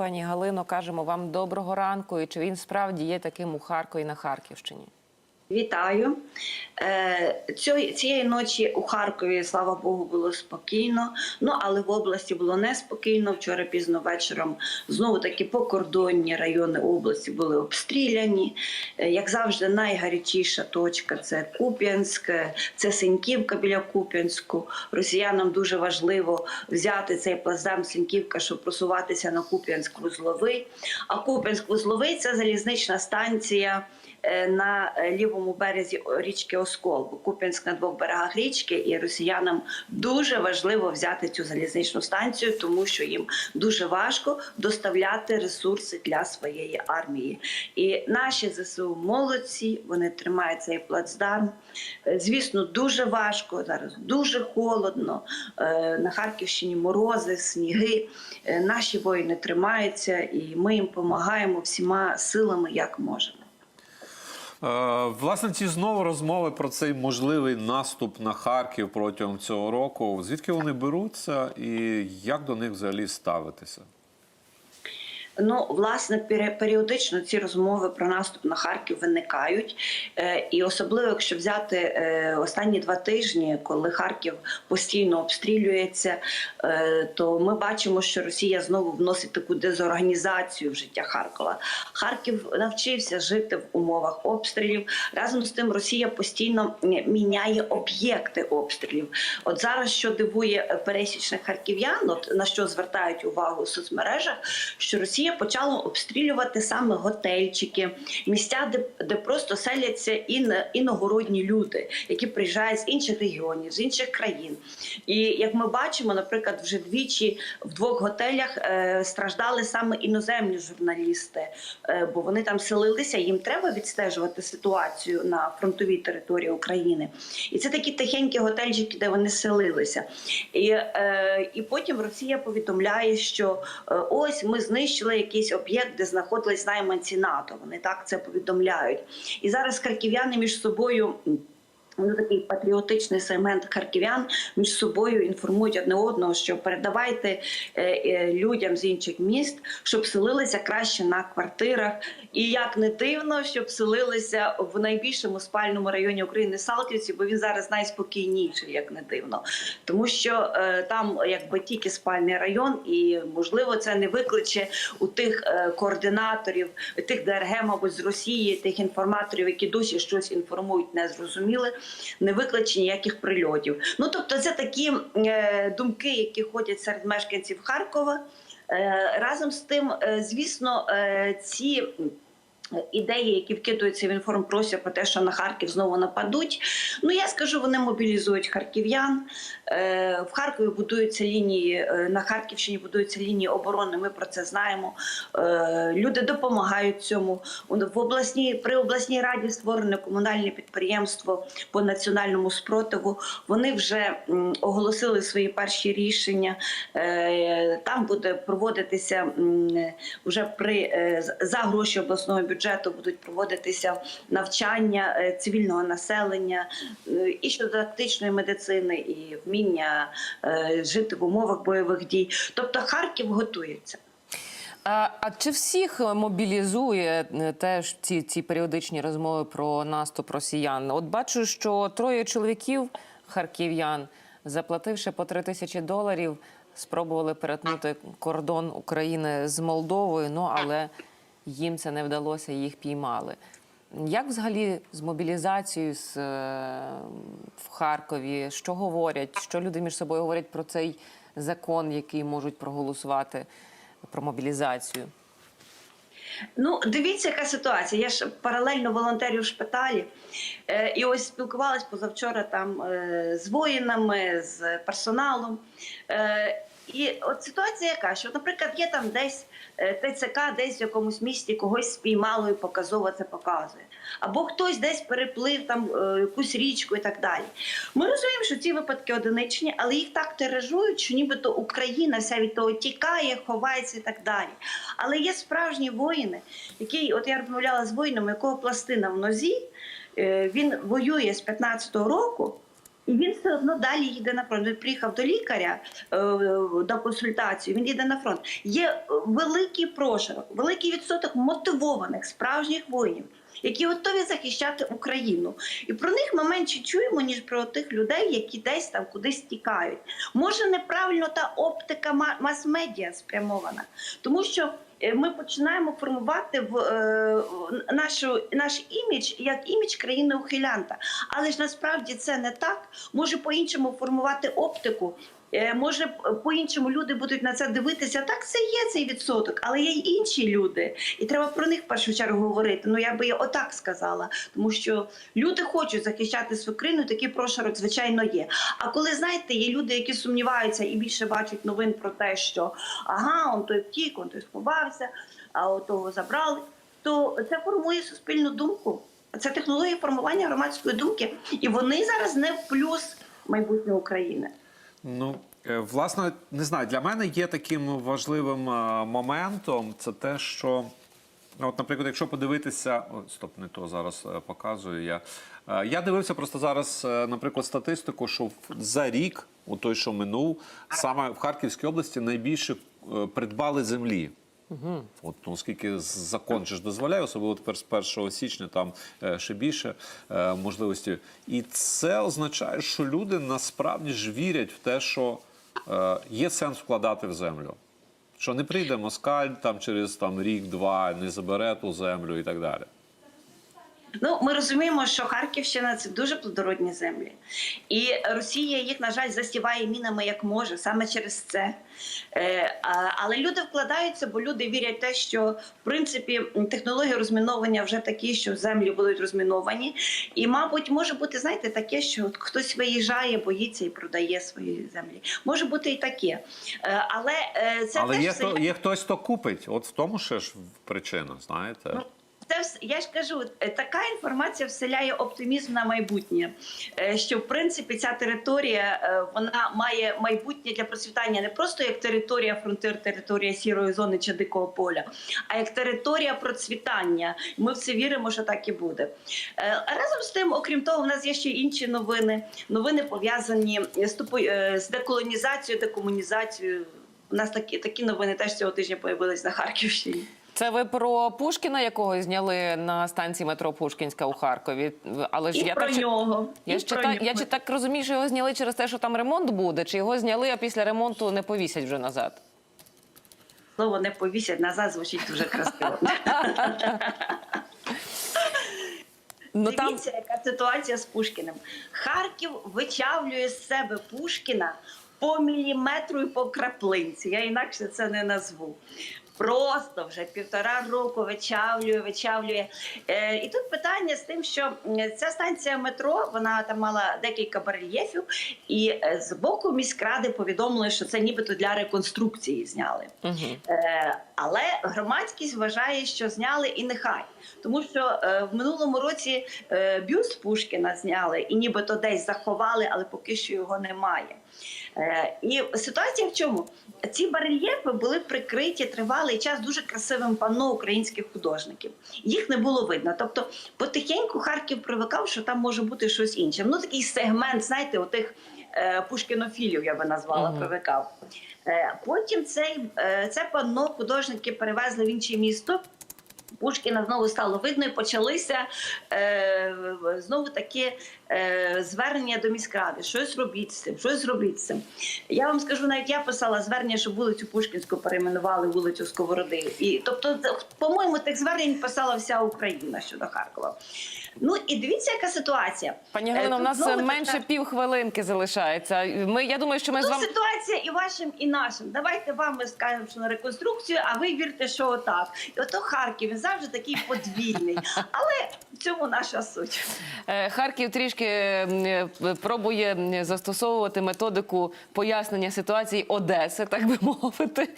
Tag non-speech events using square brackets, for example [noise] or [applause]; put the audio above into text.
Пані Галино, кажемо вам доброго ранку. І чи він справді є таким у Харкові на Харківщині? Вітаю. Е, Цієї ночі у Харкові, слава Богу, було спокійно. Ну але в області було неспокійно. Вчора пізно вечором знову таки покордонні райони області були обстріляні. Е, Як завжди, найгарячіша точка це Куп'янськ, це Синьківка біля Куп'янську. Росіянам дуже важливо взяти цей плацдарм Синьківка, щоб просуватися на Куп'янськ-Вузловий. А Куп'янськ-Вузловий це залізнична станція е, на е, лівому березі річки Оскол, Куп'янськ на двох берегах річки, і росіянам дуже важливо взяти цю залізничну станцію, тому що їм дуже важко доставляти ресурси для своєї армії. І наші ЗСУ молодці, вони тримають цей плацдарм. Е, Звісно, дуже важко зараз, дуже холодно. Е, На Харківщині морози, сніги. Е, Наші воїни тримаються, і ми їм допомагаємо всіма силами, як можемо. Е, Власне, ці знову розмови про цей можливий наступ на Харків протягом цього року. Звідки вони беруться і як до них взагалі ставитися? Ну, власне, періодично ці розмови про наступ на Харків виникають. Е, І особливо, якщо взяти е, останні два тижні, коли Харків постійно обстрілюється, е, то ми бачимо, що Росія знову вносить таку дезорганізацію в життя Харкова. Харків навчився жити в умовах обстрілів. Разом з тим, Росія постійно міняє об'єкти обстрілів. От зараз, що дивує пересічних харків'ян, от на що звертають увагу у соцмережах, що Росія почала обстрілювати саме готельчики, місця, де, де просто селяться ін, іногородні люди, які приїжджають з інших регіонів, з інших країн. І як ми бачимо, наприклад, вже двічі в двох готелях е, страждали саме іноземні журналісти, е, бо вони там селилися. Їм треба відстежувати ситуацію на фронтовій території України. І це такі тихенькі готельчики, де вони селилися. І, е, і потім Росія повідомляє, що е, ось ми знищили якийсь об'єкт, де знаходились найманці НАТО. Вони так це повідомляють. І зараз харків'яни між собою. Ну, такий патріотичний сегмент харків'ян між собою інформують одне одного, що передавайте е, е, людям з інших міст, щоб селилися краще на квартирах. І як не дивно, щоб селилися в найбільшому спальному районі України Салтівці, бо він зараз найспокійніший, як не дивно. Тому що е, там якби тільки спальний район, і можливо це не викличе у тих координаторів, тих ДРГ, мабуть, з Росії, тих інформаторів, які досі щось інформують, не зрозуміли, не викличе ніяких прильотів. Ну тобто, це такі е, думки, які ходять серед мешканців Харкова. Е, разом з тим, е, звісно, ці. Ідеї, які вкидуються в інформпростір про те, що на Харків знову нападуть. Ну я скажу, вони мобілізують харків'ян. Е, В Харкові будуються лінії е, на Харківщині будуються лінії оборони. Ми про це знаємо. Е, Люди допомагають цьому. В обласній при обласній раді створене комунальне підприємство по національному спротиву. Вони вже оголосили свої перші рішення. Там буде проводитися вже при за гроші обласного бюджету будуть проводитися навчання е, цивільного населення е, і щодо тактичної медицини, і вміння е, жити в умовах бойових дій. Тобто Харків готується. А, а чи всіх мобілізує теж ці, ці періодичні розмови про наступ росіян? От бачу, що троє чоловіків харків'ян, заплативши по три тисячі доларів, спробували перетнути кордон України з Молдовою. Ну але їм це не вдалося, їх піймали. Як взагалі з мобілізацією з, е, в Харкові? Що говорять? Що люди між собою говорять про цей закон, який можуть проголосувати про мобілізацію? Ну, дивіться, яка ситуація. Я ж паралельно волонтерю в шпиталі. Е, і ось спілкувалась позавчора там е, з воїнами, з персоналом. Е, і от ситуація яка, що, наприклад, є там десь е, ТЦК, десь в якомусь місті когось спіймало і показово це показує. Або хтось десь переплив там е, якусь річку і так далі. Ми розуміємо, що ці випадки одиничні, але їх так тиражують, що нібито Україна вся від того тікає, ховається і так далі. Але є справжні воїни, які, от я розмовляла з воїном, якого пластина в нозі, е, він воює з 15-го року. І він все одно далі їде на фронт. Він приїхав до лікаря е, до консультації. Він їде на фронт. Є великий прошарок, великий відсоток мотивованих справжніх воїнів, які готові захищати Україну. І про них ми менше чуємо, ніж про тих людей, які десь там кудись тікають. Може, неправильно та оптика мас-медіа спрямована, тому що. Е, Ми починаємо формувати в е, нашу наш імідж як імідж країни ухилянта. Але ж насправді це не так. Може по-іншому формувати оптику. Е, Може, по-іншому люди будуть на це дивитися. Так, це є цей відсоток, але є й інші люди, і треба про них в першу чергу говорити. Ну я би і отак сказала, тому що люди хочуть захищати свою країну. Такий прошарок, звичайно, є. А коли знаєте, є люди, які сумніваються і більше бачать новин про те, що ага, он той втік, он той сховався, а того забрали, то це формує суспільну думку. Це технологія формування громадської думки, і вони зараз не в плюс майбутнього України. Ну, е, власне, не знаю, для мене є таким важливим е, моментом це те, що. От, наприклад, якщо подивитися, о, стоп, не то зараз е, показую я. Я дивився просто зараз, наприклад, статистику, що за рік, у той, що минув, саме в Харківській області найбільше придбали землі. От, ну, оскільки закон ж дозволяє, особливо тепер з 1 січня там е, ще більше е, можливості. І це означає, що люди насправді ж вірять в те, що е, є сенс вкладати в землю. Що не прийде москаль там через там, рік-два, не забере ту землю і так далі. Ну, ми розуміємо, що Харківщина це дуже плодородні землі, і Росія їх, на жаль, засіває мінами як може, саме через це. Е, але люди вкладаються, бо люди вірять в те, що в принципі технології розміновування вже такі, що землі будуть розміновані. І, мабуть, може бути, знаєте, таке, що хтось виїжджає, боїться і продає свої землі. Може бути і таке. Е, але е, це Але теж є, все є хтось, хто купить. От в тому ще ж причина, знаєте. Ну, Це я ж кажу, е, така інформація вселяє оптимізм на майбутнє. е, Що в принципі ця територія е, вона має майбутнє для процвітання не просто як територія фронтир, територія сірої зони чи дикого поля, а як територія процвітання. Ми в це віримо, що так і буде. Разом з тим, окрім того, в нас є ще інші новини. Новини пов'язані з з деколонізацією, декомунізацією. У нас такі такі новини теж цього тижня появились на Харківщині. Це ви про Пушкіна, якого зняли на станції метро Пушкінська у Харкові. Але ж І я про так нього. Я ж читаю, нього. я чи так розумію, що його зняли через те, що там ремонт буде, чи його зняли, а після ремонту не повісять вже назад. Слово не повісять назад звучить дуже красиво. Ну там Дивіться, яка ситуація з Пушкіним. Харків вичавлює з себе Пушкіна по міліметру і по краплинці. Я інакше це не назву. Просто вже півтора року вичавлює, вичавлює. Е, і тут питання з тим, що ця станція метро, вона там мала декілька барельєфів, і е, з боку міськради повідомили, що це нібито для реконструкції зняли. Угу. Але громадськість вважає, що зняли і нехай, тому що е, в минулому році е, бюст Пушкіна зняли і нібито десь заховали, але поки що його немає. Е, і ситуація в чому? Ці барельєфи були прикриті тривалий час дуже красивим панно українських художників. Їх не було видно. Тобто, потихеньку Харків привикав, що там може бути щось інше. Ну такий сегмент, знаєте, отих е, пушкінофілів, я би назвала, Мгм. привикав. Е, Потім цей, е, це панно художники перевезли в інше місто. Пушкіна знову стало видно, і почалися е, знову такі е, звернення до міськради. Щось робіть з цим, щось зробіть з цим. Я вам скажу, навіть я писала звернення, що вулицю Пушкінську перейменували вулицю Сковороди. І тобто, по-моєму, тих звернень писала вся Україна щодо Харкова. Ну і дивіться, яка ситуація. пані Е, Галино, в нас знову така- менше півхвилинки залишається. Ми я думаю, що ми з Ну, вами ситуація і вашим, і нашим. Давайте вам ми скажемо, що на реконструкцію, а ви вірте, що отак. І ото Харків він завжди такий подвійний. [laughs] Але в цьому наша суть. Е, Харків трішки е, пробує застосовувати методику пояснення ситуації Одеси, так би [laughs] мовити.